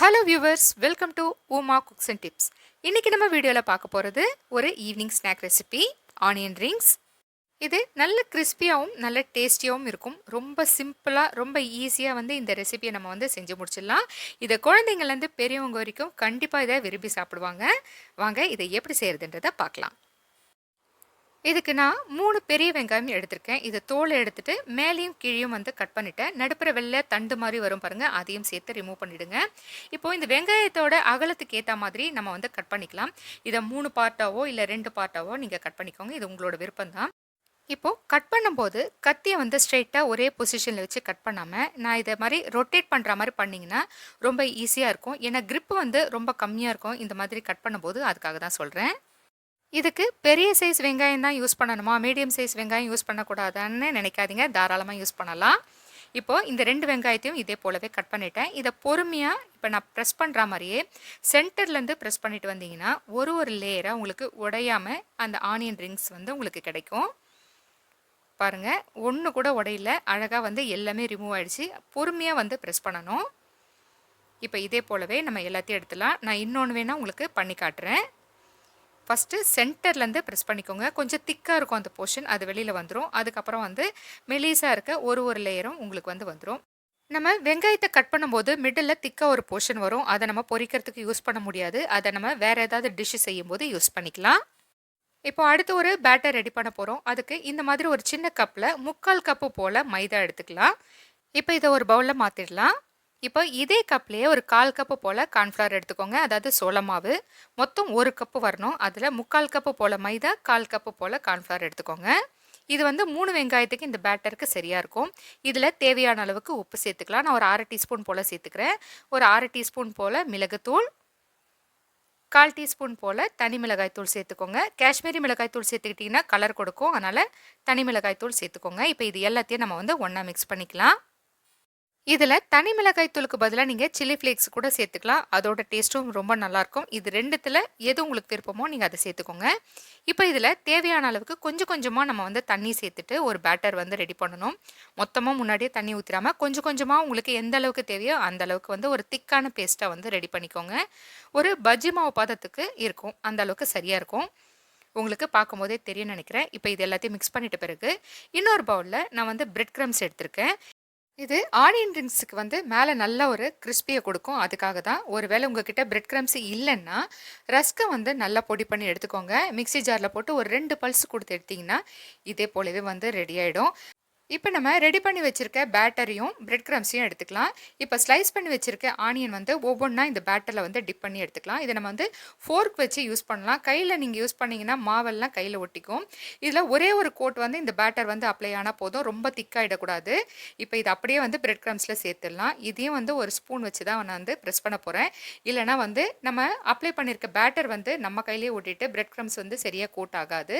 Hello viewers welcome to Uma cooks and tips இன்றைக்கி நம்ம வீடியோவில் பார்க்க போகிறது ஒரு evening snack recipe onion rings இது நல்ல கிறிஸ்பியாகவும் நல்ல டேஸ்டியாகவும் இருக்கும். ரொம்ப சிம்பிளாக ரொம்ப ஈஸியாக வந்து இந்த ரெசிபியை நம்ம வந்து செஞ்சு முடிச்சிடலாம். இதை குழந்தைங்கள்லேருந்து பெரியவங்க வரைக்கும் கண்டிப்பாக இதை விரும்பி சாப்பிடுவாங்க. வாங்க இதை எப்படி செய்கிறதுன்றதை பார்க்கலாம். இதுக்கு நான் மூணு பெரிய வெங்காயம் எடுத்திருக்கேன். இதை தோலை எடுத்துட்டு மேலேயும் கீழேயும் வந்து கட் பண்ணிட்டேன். நடுப்புற வெள்ளை தண்டு மாதிரி வரும் பாருங்கள் அதையும் சேர்த்து ரிமூவ் பண்ணிவிடுங்க இப்போ இந்த வெங்காயத்தோட அகலத்துக்கு ஏற்ற மாதிரி நம்ம வந்து கட் பண்ணிக்கலாம். இதை மூணு பார்ட்டாவோ இல்லை ரெண்டு பார்ட்டாவோ நீங்கள் கட் பண்ணிக்கோங்க. இது உங்களோட விருப்பம் தான் இப்போது கட் பண்ணும்போது கத்தியை வந்து ஸ்ட்ரெயிட்டாக ஒரே பொசிஷனில் வச்சு கட் பண்ணாமல் நான் இதை மாதிரி ரொட்டேட் பண்ணுற மாதிரி பண்ணிங்கன்னா ரொம்ப ஈஸியாக இருக்கும். ஏன்னா கிரிப்பு வந்து ரொம்ப கம்மியாக இருக்கும். இந்த மாதிரி கட் பண்ணும்போது அதுக்காக தான் சொல்கிறேன் இதுக்கு பெரிய சைஸ் வெங்காயம் தான் யூஸ் பண்ணணுமா? மீடியம் சைஸ் வெங்காயம் யூஸ் பண்ணக்கூடாதான்னு நினைக்காதீங்க. தாராளமாக யூஸ் பண்ணலாம். இப்போது இந்த ரெண்டு வெங்காயத்தையும் இதே போலவே கட் பண்ணிட்டேன். இதை பொறுமையாக இப்போ நான் ப்ரெஸ் பண்ணுற மாதிரியே சென்டர்லேருந்து ப்ரெஸ் பண்ணிட்டு வந்தீங்கன்னா ஒரு ஒரு லேயராக உங்களுக்கு உடையாமல் அந்த ஆனியன் ரிங்ஸ் வந்து உங்களுக்கு கிடைக்கும். பாருங்கள் ஒன்று கூட உடையில. அழகாக வந்து எல்லாமே ரிமூவ் ஆகிடுச்சு பொறுமையாக வந்து ப்ரெஸ் பண்ணணும். இப்போ இதே போலவே நம்ம எல்லாத்தையும் எடுத்துலாம் நான் இன்னொன்று வேணால் உங்களுக்கு பண்ணி காட்டுறேன். ஃபஸ்ட்டு சென்டர்லேருந்து ப்ரெஸ் பண்ணிக்கோங்க. கொஞ்சம் திக்காக இருக்கும் அந்த போர்ஷன் அது வெளியில் வந்துடும் அதுக்கப்புறம் வந்து மெலீஸாக இருக்க ஒரு ஒரு லேயரும் உங்களுக்கு வந்து வந்துடும் நம்ம வெங்காயத்தை கட் பண்ணும்போது மிடில் திக்காக ஒரு போர்ஷன் வரும். அதை நம்ம பொரிக்கிறதுக்கு யூஸ் பண்ண முடியாது. அதை நம்ம வேறு ஏதாவது டிஷ்ஷு செய்யும்போது யூஸ் பண்ணிக்கலாம். இப்போ அடுத்து ஒரு பேட்டர் ரெடி பண்ண போகிறோம் அதுக்கு இந்த மாதிரி ஒரு சின்ன கப்பில் முக்கால் கப்பு போல் மைதா எடுத்துக்கலாம். இப்போ இதை ஒரு பவுலில் மாற்றிடலாம் இப்போ இதே கப்லேயே ஒரு கால் கப்பு போல் கார்ன்ஃப்ளவர் எடுத்துக்கோங்க. அதாவது சோளமாவு மொத்தம் ஒரு கப்பு வரணும். அதில் முக்கால் கப்பு போல் மைதா கால் கப்பு போல் கார்ன்ஃப்ளவர் எடுத்துக்கோங்க. இது வந்து மூணு வெங்காயத்துக்கு இந்த பேட்டருக்கு சரியாக இருக்கும். இதில் தேவையான அளவுக்கு உப்பு சேர்த்துக்கலாம். நான் ஒரு அரை டீஸ்பூன் போல் சேர்த்துக்கிறேன். ஒரு அரை டீஸ்பூன் போல் மிளகுத்தூள். கால் டீஸ்பூன் போல் தனி மிளகாய் தூள் சேர்த்துக்கோங்க. காஷ்மீரி மிளகாய் தூள் சேர்த்துக்கிட்டிங்கன்னா கலர் கொடுக்கும். அதனால் தனி மிளகாய் தூள் சேர்த்துக்கோங்க. இப்போ இது எல்லாத்தையும் நம்ம வந்து ஒன்றா மிக்ஸ் பண்ணிக்கலாம். இதில் தனி மிளகாய் தூளுக்கு பதிலாக நீங்கள் சில்லி ஃப்ளேக்ஸ் கூட சேர்த்துக்கலாம். அதோட டேஸ்ட்டும் ரொம்ப நல்லாயிருக்கும் இது ரெண்டுத்தில் எது உங்களுக்கு விருப்பமோ நீங்கள் அதை சேர்த்துக்கோங்க. இப்போ இதில் தேவையான அளவுக்கு கொஞ்சம் கொஞ்சமாக நம்ம வந்து தண்ணி சேர்த்துட்டு ஒரு பேட்டர் வந்து ரெடி பண்ணணும். மொத்தமாக முன்னாடியே தண்ணி ஊற்றிடாமல் கொஞ்சம் கொஞ்சமாக உங்களுக்கு எந்த அளவுக்கு தேவையோ அந்த அளவுக்கு வந்து ஒரு திக்கான பேஸ்ட்டை வந்து ரெடி பண்ணிக்கோங்க. ஒரு பஜ்ஜி மாவு பதத்துக்கு இருக்கும். அந்த அளவுக்கு சரியாக இருக்கும். உங்களுக்கு பார்க்கும்போதே தெரியும் நினைக்கிறேன். இப்போ இது எல்லாத்தையும் மிக்ஸ் பண்ணிட்ட பிறகு இன்னொரு பவுலில் நான் வந்து பிரெட் க்ரம்ஸ் எடுத்திருக்கேன். இது ஆனியன் வந்து மேலே நல்ல ஒரு கிறிஸ்பியை கொடுக்கும். அதுக்காக தான் ஒருவேளை உங்ககிட்ட பிரெட் கிரம்ஸ் இல்லைன்னா ரஸ்க்கை வந்து நல்லா பொடி பண்ணி எடுத்துக்கோங்க. மிக்ஸி ஜாரில் போட்டு ஒரு ரெண்டு பல்ஸ் கொடுத்து எடுத்திங்கன்னா இதே போலவே வந்து ரெடி ஆகிடும் இப்போ நம்ம ரெடி பண்ணி வச்சுருக்க பேட்டரையும் பிரெட் கிரம்ஸையும் எடுத்துக்கலாம். இப்போ ஸ்லைஸ் பண்ணி வச்சுருக்க ஆனியன் வந்து ஒவ்வொன்றா இந்த பேட்டரில் வந்து டிப் பண்ணி எடுத்துக்கலாம். இதை நம்ம வந்து ஃபோர்க் வச்சு யூஸ் பண்ணலாம். கையில் நீங்கள் யூஸ் பண்ணிங்கன்னா மாவெல்லாம் கையில் ஒட்டிக்கும். இதில் ஒரே ஒரு கோட் வந்து இந்த பேட்டர் வந்து அப்ளை ஆனால் போதும். ரொம்ப திக்காகிடக்கூடாது இப்போ இது அப்படியே வந்து பிரெட் கிரம்ஸில் சேர்த்துடலாம். இதையும் வந்து ஒரு ஸ்பூன் வச்சு தான் நான் வந்து ப்ரெஸ் பண்ண போகிறேன் இல்லைனா வந்து நம்ம அப்ளை பண்ணியிருக்க பேட்டர் வந்து நம்ம கையிலேயே ஒட்டிட்டு பிரெட் கிரம்ஸ் வந்து சரியாக கோட் ஆகாது.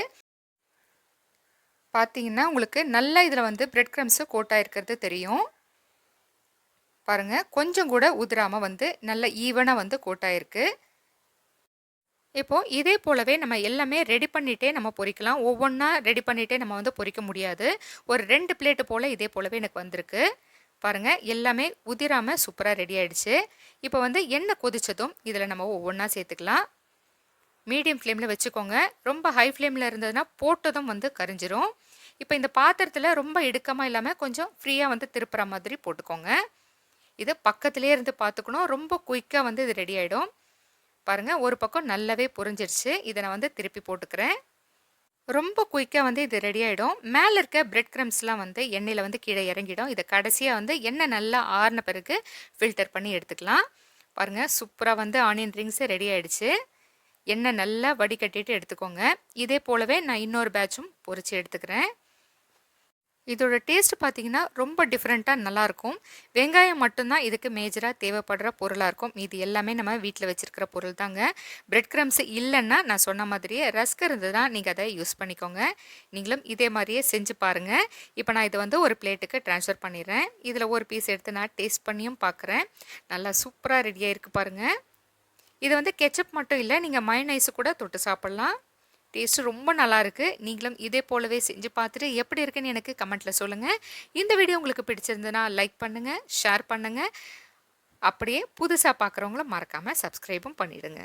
பார்த்தீங்கன்னா உங்களுக்கு நல்லா இதில் வந்து பிரெட் க்ரம்ஸு கோட்டாக இருக்கிறது தெரியும். பாருங்கள் கொஞ்சம் கூட உதிராமல் வந்து நல்ல ஈவனாக வந்து கோட்டாயிருக்கு இப்போது இதே போலவே நம்ம எல்லாமே ரெடி பண்ணிகிட்டே நம்ம பொறிக்கலாம். ஒவ்வொன்றா ரெடி பண்ணிகிட்டே நம்ம வந்து பொறிக்க முடியாது. ஒரு ரெண்டு பிளேட்டு போல் இதே போலவே எனக்கு வந்திருக்கு. பாருங்கள் எல்லாமே உதிராமல் சூப்பராக ரெடி ஆகிடுச்சு இப்போ வந்து எண்ணெய் கொதித்ததும் இதில் நம்ம ஒவ்வொன்றா சேர்த்துக்கலாம். மீடியம் ஃப்ளேமில் வச்சுக்கோங்க. ரொம்ப ஹை ஃப்ளேமில் இருந்ததுன்னா போட்டதும் வந்து கரிஞ்சிரும். இப்போ இந்த பாத்திரத்தில் ரொம்ப இடுக்கமாக இல்லாமல் கொஞ்சம் ஃப்ரீயாக வந்து திருப்புற மாதிரி போட்டுக்கோங்க. இது பக்கத்துலேயே இருந்து பார்த்துக்கணும் ரொம்ப குயிக்காக வந்து இது ரெடி ஆகிடும் பாருங்கள் ஒரு பக்கம் நல்லாவே புரிஞ்சிருச்சு. இதை நான் வந்து திருப்பி போட்டுக்கிறேன். ரொம்ப குயிக்காக வந்து இது ரெடி ஆகிடும் மேலே இருக்க பிரெட் க்ரம்ஸ்லாம் வந்து எண்ணெயில் வந்து கீழே இறங்கிடும். இதை கடைசியாக வந்து எண்ணெய் நல்லா ஆறின பிறகு ஃபில்டர் பண்ணி எடுத்துக்கலாம். பாருங்கள் சூப்பராக வந்து ஆனியன் ரிங்ஸு ரெடி ஆகிடுச்சு எண்ணெய் நல்லா வடிகட்டிட்டு எடுத்துக்கோங்க. இதே போலவே நான் இன்னொரு பேட்சும் பொரித்து எடுத்துக்கிறேன். இதோட டேஸ்ட் பார்த்தீங்கன்னா ரொம்ப டிஃப்ரெண்ட்டாக நல்லாயிருக்கும் வெங்காயம் மட்டும்தான் இதுக்கு மேஜராக தேவைப்படுற பொருளாக இருக்கும். இது எல்லாமே நம்ம வீட்டில் வச்சுருக்கிற பொருள் தாங்க பிரெட் க்ரம்ஸ் இல்லைன்னா நான் சொன்ன மாதிரியே ரஸ்க் இருந்ததுன்னா நீங்கள் அதை யூஸ் பண்ணிக்கோங்க. நீங்களும் இதே மாதிரியே செஞ்சு பாருங்கள் இப்போ நான் இதை வந்து ஒரு பிளேட்டுக்கு ட்ரான்ஸ்ஃபர் பண்ணிடுறேன். இதில் ஒரு பீஸ் எடுத்து நான் டேஸ்ட் பண்ணியும் பார்க்குறேன் நல்லா சூப்பராக ரெடியாக இருக்குது பாருங்கள் இது வந்து கெச்சப் மட்டும் இல்லை நீங்கள் மைனைஸு கூட தொட்டு சாப்பிட்லாம். டேஸ்ட்டு ரொம்ப நல்லா இருக்குது நீங்களும் இதே போலவே செஞ்சு பார்த்துட்டு எப்படி இருக்குன்னு எனக்கு கமெண்ட்டில் சொல்லுங்கள் இந்த வீடியோ உங்களுக்கு பிடிச்சிருந்ததுன்னா லைக் பண்ணுங்கள் ஷேர் பண்ணுங்கள் அப்படியே புதுசாக பார்க்குறவங்களும் மறக்காமல் சப்ஸ்கிரைபும் பண்ணிவிடுங்க